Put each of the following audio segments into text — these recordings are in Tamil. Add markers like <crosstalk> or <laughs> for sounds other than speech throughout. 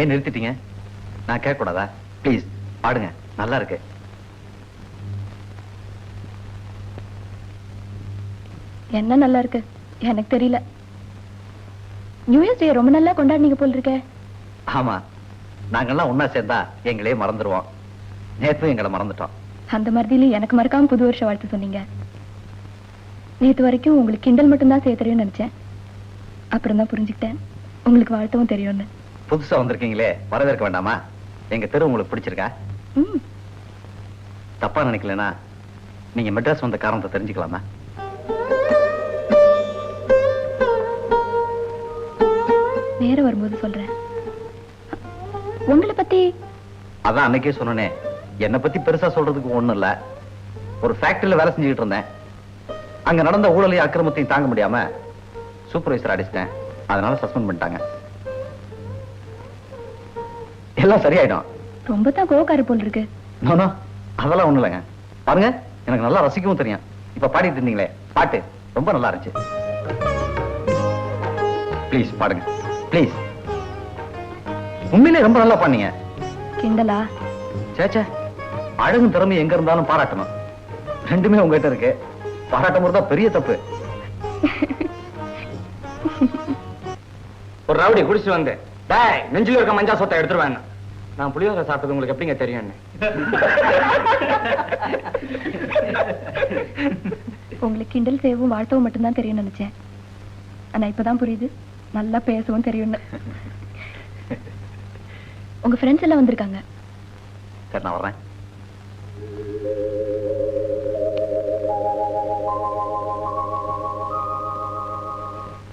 ஏன் நிறுத்திட்டீங்க? நான் கேட்க கூடாதா ப்ளீஸ் பாடுங்க. நல்லா இருக்கு. என்ன நல்லா இருக்கு? எனக்கு தெரியல. நியூ இயர்ஸ் டே ரொம்ப நல்லா கொண்டாடினீங்க போல் இருக்கே. ஆமா. நாங்கெல்லாம் ஒண்ணா சேர்ந்தா எங்களே மறந்துடுவோம் நேத்தும் எங்களை மறந்துட்டோம். அந்த மருதியில எனக்கு மறக்காம புது வருஷ வாழ்த்து சொன்னீங்க. நேத்து வரைக்கும் உங்களுக்கு கிண்டல் மட்டும்தான் செய்ய தெரியும்னு நினைச்சேன். அப்புறம் தான் புரிஞ்சுக்கிட்டேன். உங்களுக்கு வாழ்த்தவும் தெரியும்னு. புதுசா வந்திருக்கீங்களே வரவேற்க வேண்டாமா? எங்க தெரு உங்களுக்கு பிடிச்சிருக்கா? தப்பா நினைக்கலனா நீங்க மெட்ராஸ் வந்த காரணத்தை தெரிஞ்சுக்கலாமா? நேரம் வரும்போது சொல்றேன். உங்களை பத்தி அதான் அன்னைக்கே சொன்னனே என்னை பத்தி பெருசா சொல்றதுக்கு ஒண்ணும் இல்ல. ஒரு ஃபேக்டரியில வேலை செஞ்சுக்கிட்டு இருந்தேன். அங்க நடந்த ஊழலையும் அக்கிரமத்தையும் தாங்க முடியாம சூப்பர்வைசர் அடிச்சிட்டேன். அதனால சஸ்பெண்ட் பண்ணிட்டாங்க. எல்லாம் சரியாயிடும். ரொம்ப தான் கோவக்கார போல் இருக்கு. நோ நோ அதெல்லாம் ஒண்ணும் இல்லைங்க. பாருங்க எனக்கு நல்லா ரசிக்கவும் தெரியும். இப்ப பாடிட்டு இருந்தீங்களே பாட்டு ரொம்ப நல்லா இருந்துச்சு. ப்ளீஸ் பாடுங்க. ப்ளீஸ் உண்மையிலே ரொம்ப நல்லா பண்ணீங்க கிண்டலா? சேச்சே அழகும் திறமை எங்க இருந்தாலும் பாராட்டணும். ரெண்டுமே உங்ககிட்ட இருக்கு. பாராட்டும் தான் பெரிய தப்பு. <laughs> ஒரு ரவுடி குடிச்சு வந்து டேய் நெஞ்சில இருக்க மஞ்சா சொத்தை எடுத்துருவேன் நான் புளியோரை சாப்பிட்டது உங்களுக்கு எப்படிங்க தெரியும் உங்களுக்கு கிண்டல் செய்யவும் வாழ்த்தவும் மட்டும்தான் தெரியும்னு நினைச்சேன். ஆனா இப்பதான் புரியுது. நல்லா பேசவும் தெரியும்னு. உங்க ஃப்ரெண்ட்ஸ் எல்லாம் வந்திருக்காங்க. சரி நான் வர்றேன்.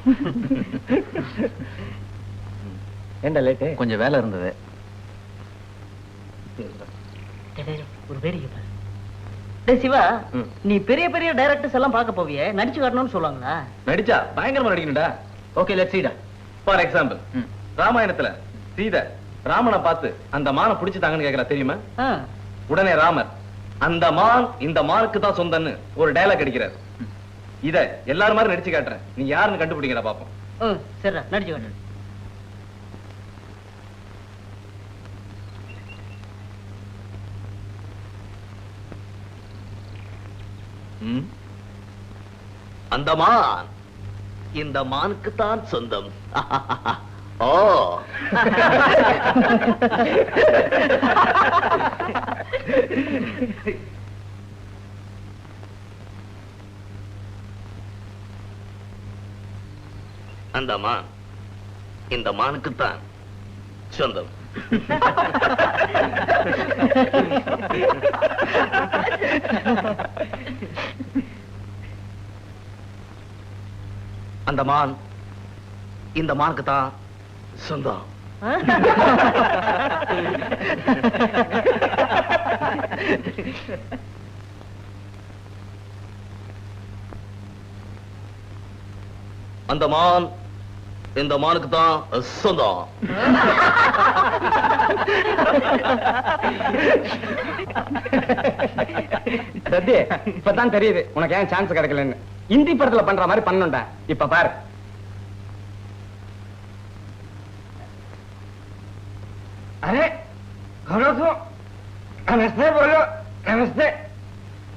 <laughs> ஏண்டா லேட்டு கொஞ்சம் வேலை இருந்தது ஒரு வேடிக்கை பாரு. டேய் சிவா. நீ பெரிய பெரிய டைரக்டர்ஸ் எல்லாம் பார்க்க போவியே நடிச்சு காட்டணும்னு சொல்லுவாங்களா? நடிச்சா பயங்கரமா நடிக்கணும்டா. ஓகே லெட் சீடா ஃபார் எக்ஸாம்பிள். ராமாயணத்துல சீதை ராமனை பார்த்து அந்த மானை பிடிச்சிட்டாங்கன்னு கேக்குறா தெரியுமா. உடனே ராமர் அந்த மான் இந்த மானுக்கு தான் சொந்தன்னு ஒரு டயலாக் அடிக்கிறார். இத எல்லாரும் மாதிரி நடிச்சு காட்டுறேன். நீ யாருன்னு கண்டுபிடிங்கடா பாப்போம். ம் சரிடா நடிச்சு காட்டு அந்த மான். இந்த மானுக்கு தான் சொந்தம். <laughs> ஓ. அந்த மான். இந்த மானுக்கு தான் சொந்தம். <laughs> அந்த மான் இந்த மானுக்கு தான் சொந்தம். அந்த மான் இந்த மானுக்கு தான் சொந்தம் சத்தி இப்பதான் தெரியுது உனக்கு ஏன் சான்ஸ் கிடைக்கலன்னு இந்தி படத்துல பண்ற மாதிரி பண்ணுண்டா இப்ப பாரு अरे घरों तो नमस्ते बोलो नमस्ते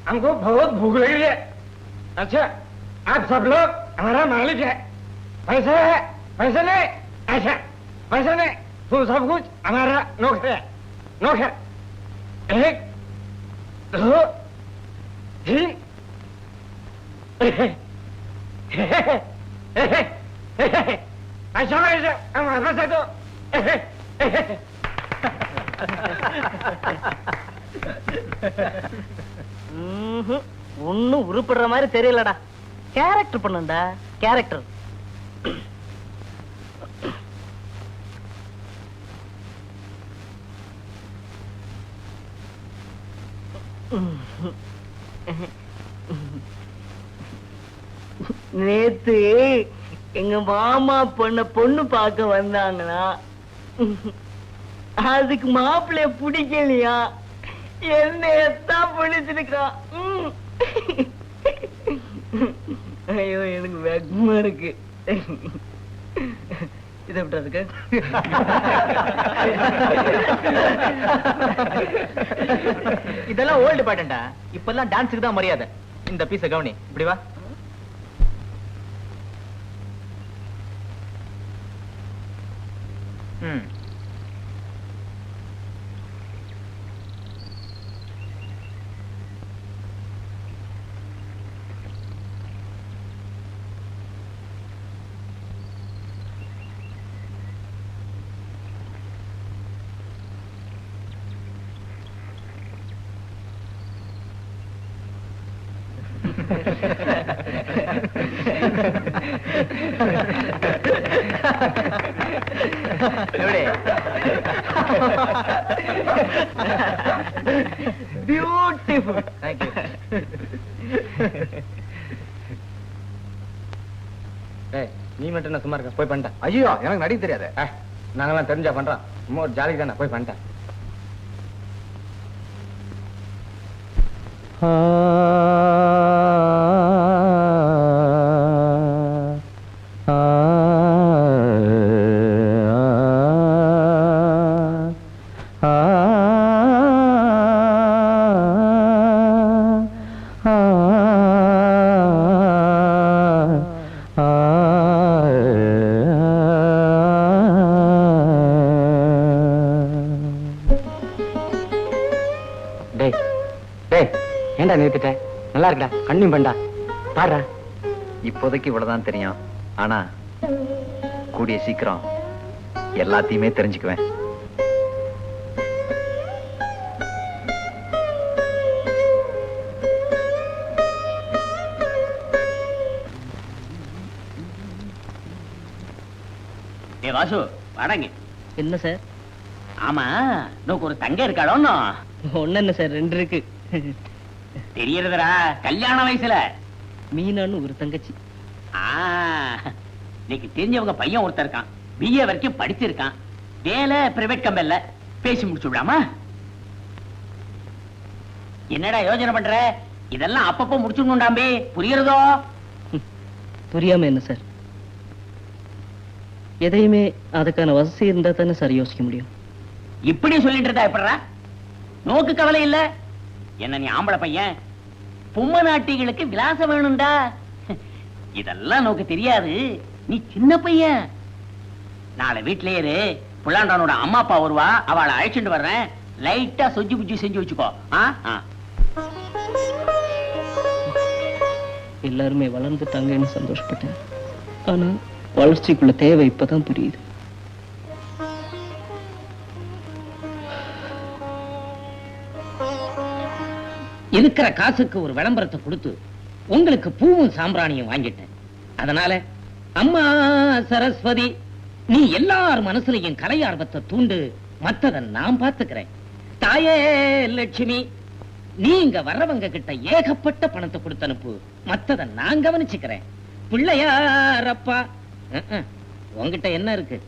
हमको बहुत भूख लगी है अच्छा आप सब लोग हमारा मालिक है पैसे है पैसे नहीं अच्छा पैसे नहीं तुम सब कुछ हमारा नौकर है नौकर एक दो तीन अच्छा ऐसा हमारे से तो ஒன்னும் உருப்படுற மாதிரி தெரியலடா கேரக்டர் பண்ணுண்டா கேரக்டர் நேத்து எங்க மாமா பொண்ண பொண்ணு பார்க்க வந்தாங்கன்னா அதுக்கு மாப்பிள்ளைய பிடிக்கலையா? என்ன எத்தான் பிடிச்சிருக்கான் ஐயோ எனக்கு வெக்கமா இருக்கு. இதை விட்டுறதுக்கு? இதெல்லாம் ஓல்டு பாட்டன்டா இப்பெல்லாம் டான்ஸுக்கு தான் மரியாதை. இந்த பீஸ கவனி. இப்படி வா. ம். பியூட்டிஃபுல் தேங்க்யூ நீ மட்டும் என்ன சும்மா இருக்க? போய் பண்ணிட்டேன். ஐயோ எனக்கு நடிக்க தெரியாது. நாங்கெல்லாம் தெரிஞ்சா பண்றோம். சும்மா ஒரு ஜாலி தானே போய் பண்ணிட்டேன். டேய் நிறுத்திட்ட? நல்லா இருக்கா கண்ணியும் பண்ணா பாடுறா. இப்போதைக்கு இவ்வளவுதான் தெரியும். ஆனா கூடிய சீக்கிரம் எல்லாத்தையுமே தெரிஞ்சுக்குவேன். வாசு வாடங்க என்ன சார்? ஆமா நோக்கு ஒரு தங்க இருக்காளோன்னு ஒண்ணு என்ன சார் ரெண்டு இருக்கு. தெரியறதுடா கல்யாண வயசுல. மீனான்னு ஒரு தங்கச்சி. இன்னைக்கு தெரிஞ்சவங்க பையன் ஒருத்தர் இருக்கான். பிஏ வரைக்கும் படிச்சிருக்கான். வேலை பிரைவேட் கம்பெனில பேசி முடிச்சு விடாமா என்னடா யோசனை பண்ற? இதெல்லாம் அப்பப்போ முடிச்சுடணும்டாம்பி புரியுறதோ? புரியாம என்ன சார்? எதையுமே அதுக்கான வசதி இருந்தா தானே சார் யோசிக்க முடியும்? இப்படி சொல்லிட்டு இருந்தா எப்படிடா? நோக்கு கவலை இல்ல. என்ன நீ ஆம்பளை பையன்? பொம்மை நாட்டிகளுக்கு விலாசம் வேணும்டா. இதெல்லாம் நோக்கு தெரியாது. நீ சின்ன பையன். நாளை வீட்லயே இரு. புள்ளாண்டானோட அம்மா அப்பா வருவா. அவளை அழைச்சிட்டு வர்றேன். லைட்டா சொஜ்ஜி புஜ்ஜி செஞ்சு வச்சுக்கோ. எல்லாருமே வளர்ந்துட்டாங்கன்னு சந்தோஷப்பட்டேன். ஆனா வளர்ச்சிக்குள்ள தேவை இப்பதான் புரியுது. இருக்கிற காசுக்கு ஒரு விளம்பரத்தை கொடுத்து உங்களுக்கு பூவும் சாம்பிராணியும் வாங்கிட்டேன். அதனால அம்மா சரஸ்வதி நீ எல்லார் மனசுலயும் கலை ஆர்வத்தை தூண்டு மத்தத நான் பார்த்துக்கிறேன். தாயே லட்சுமி நீங்க வர்றவங்க கிட்ட ஏகப்பட்ட பணத்தை கொடுத்து அனுப்பு மத்தத நான் கவனிச்சுக்கிறேன். பிள்ளையாரப்பா உன்கிட்ட என்ன இருக்கு.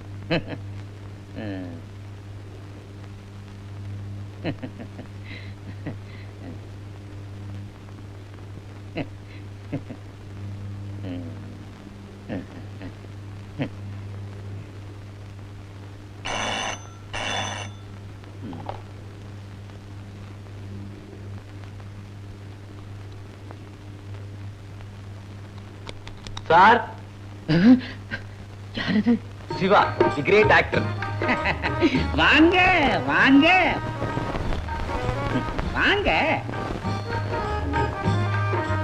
சார்? யாரது சிவா தி கிரேட் ஆக்டர் வாங்க வாங்க. வாங்க.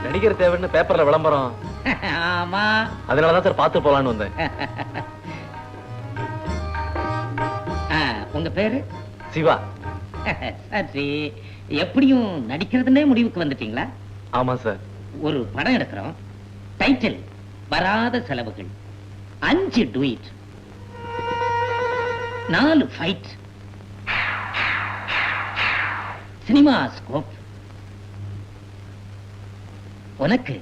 நடிகர் தேவைன்னு பேப்பர்ல விளம்பரம். ஆமா. அதனாலதான் சார் பார்த்து போலான்னு வந்தேன். உங்க பேரு? சிவா. <laughs> சரி. எப்படியும் நடிக்கிறதுனே முடிவுக்கு வந்துட்டீங்களா? ஆமா சார். ஒரு படம் எடுக்கிறோம். டைட்டில் வராத செலவுகள். அஞ்சு டுயிட் நாலு ஃபைட் சினிமா ஸ்கோப் உனக்கு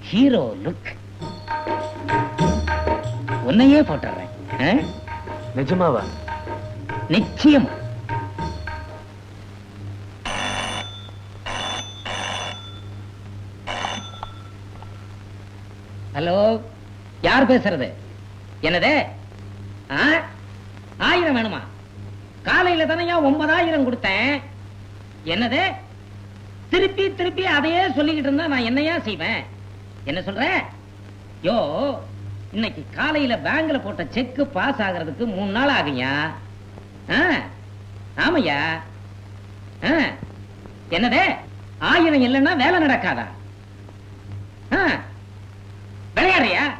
ஹீரோ லுக் உன்னையே போட்டுறேன்? நிஜமாவா? நிச்சயம். ஹலோ யார் பேசுறது? என்னது? ஆ? ஆயிரம் வேணுமா? காலையில தானே ஒன்பதாயிரம் கொடுத்தேன். என்னது? திருப்பி திருப்பி அதையே சொல்லிக்கிட்டு இருந்தா நான் என்னையா செய்வேன்? என்ன சொல்ற? யோ இன்னைக்கு காலையில பேங்க்ல போட்ட செக் பாஸ் ஆகிறதுக்கு மூணு நாள் ஆகுயா ஆ, ஆமையா? ஆ, என்னது? ஆயிரம் இல்லைன்னா வேலை நடக்காதா? ஆ, விளையாடுறியா?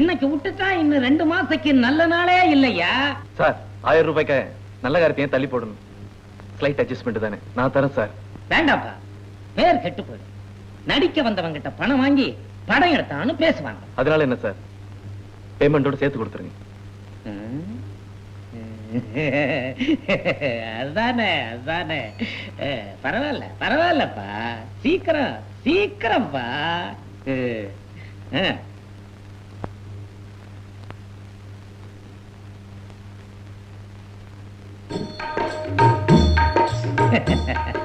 இன்னைக்கு விட்டுட்டா இன்னும் ரெண்டு மாசத்துக்கு நல்ல நாளே இல்லையா? சார் ஆயிரம் ரூபாய்க்கு நல்ல காரியத்தையும் தள்ளி போடணும். ஸ்லைட் அட்ஜஸ்ட்மெண்ட் தானே. நான் தரேன் சார். வேண்டாம்ப்பா பேர் கெட்டு போயிடும். நடிக்க வந்தவங்கிட்ட பணம் வாங்கி படம் எடுத்தான்னு பேசுவாங்க. அதனால என்ன சார்? பேமெண்டோட சேர்த்து கொடுத்துருங்க. <laughs> அதுதானே அதுதானே. பரவாயில்ல பரவாயில்லப்பா. சீக்கிரம் சீக்கிரம்ப்பா Ha ha ha.